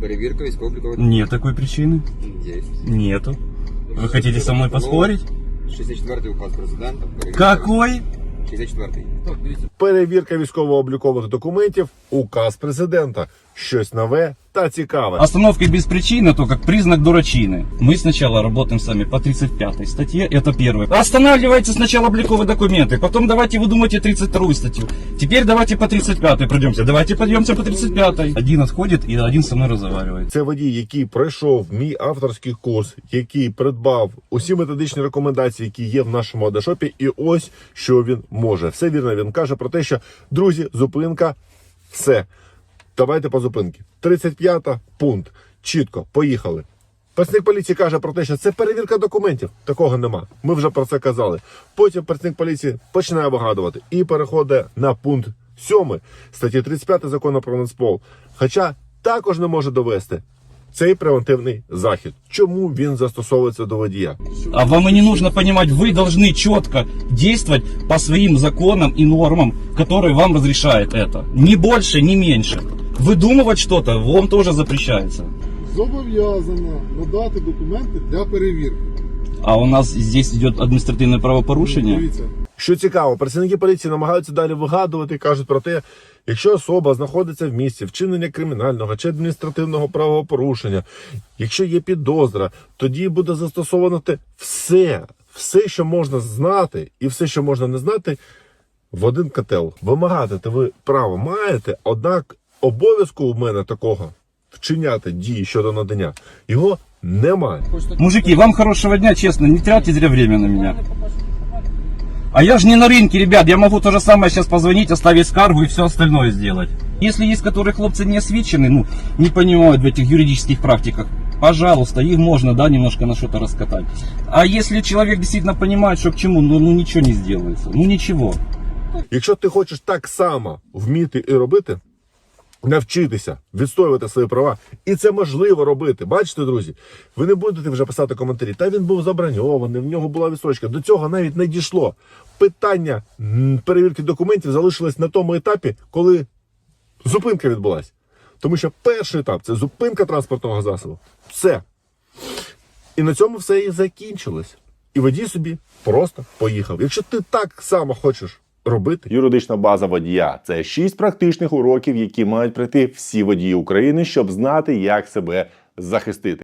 Перевірка військово-облікових Нет такой причины. Есть. Нету. Вы хотите со мной поспорить? 64-й указ президента. перевірка- Какой? 64-й. Перевірка військово-облікових документів, указ президента. Щось нове та цікаве. Остановки без причины, то как признак дурачины. Мы сначала работаем с вами по 35 статье, это первое. Останавливайте сначала обликовые документы, потом давайте вы думаете 32 статью. Теперь давайте по 35 пройдемся, давайте пойдемся по 35. Один отходит и один со мной разговаривает. Це водій, який пройшов мій авторський курс, який придбав усі методичні рекомендації, які є в нашому адашопі, і ось що він може. Все вірно. Він каже про те, що друзі, зупинка, все. Давайте по зупинки. 35 пункт. Чітко, поїхали. Працівник поліції каже про те, що це перевірка документів. Такого нема. Ми вже про це казали. Потім працівник поліції починає вигадувати і переходить на пункт 7 статті 35 закону про Нацпол. Хоча також не може довести цей превентивний захід. Чому він застосовується до водія? А вам и не нужно понимать, вы должны четко действовать по своим законам и нормам, которые вам разрешает это. Ни больше, ни меньше. Выдумывать что-то вам тоже запрещается. зобов'язана надати документи для перевірки. А у нас здесь идет административное правопорушение. Дивіться, Що цікаво, працівники поліції намагаються далі вигадувати і кажуть про те, якщо особа знаходиться в місці вчинення кримінального чи адміністративного правопорушення, якщо є підозра, тоді буде застосовано те все, все, що можна знати, і все, що можна не знати, в один котел. Вимагати то ви право маєте, однак обов'язку у мене такого вчиняти дії щодо надання його немає. Мужики, вам хорошего дня, честно, не тратьте зря время на меня. А я же не на рынке, ребят, я могу то же самое сейчас позвонить, оставить скаргу и все остальное сделать. Если есть, которые хлопцы не освечены, ну, не понимают в этих юридических практиках, пожалуйста, их можно, да, немножко на что-то раскатать. А если человек действительно понимает, что к чему, ну, ну ничего не сделается, ну ничего. Якщо ти хочеш так само вміти і робити, навчитися відстоювати свої права, і це можливо робити. Бачите, друзі, ви не будете вже писати коментарі. Та він був заброньований, в нього була відстрочка. До цього навіть не дійшло. Питання перевірки документів залишилось на тому етапі, коли зупинка відбулась. Тому що перший етап це зупинка транспортного засобу. Все. І на цьому все і закінчилось. І водій собі просто поїхав. Якщо ти так само хочеш робити, Юридична база водія це шість практичних уроків, які мають пройти всі водії України, щоб знати, як себе захистити.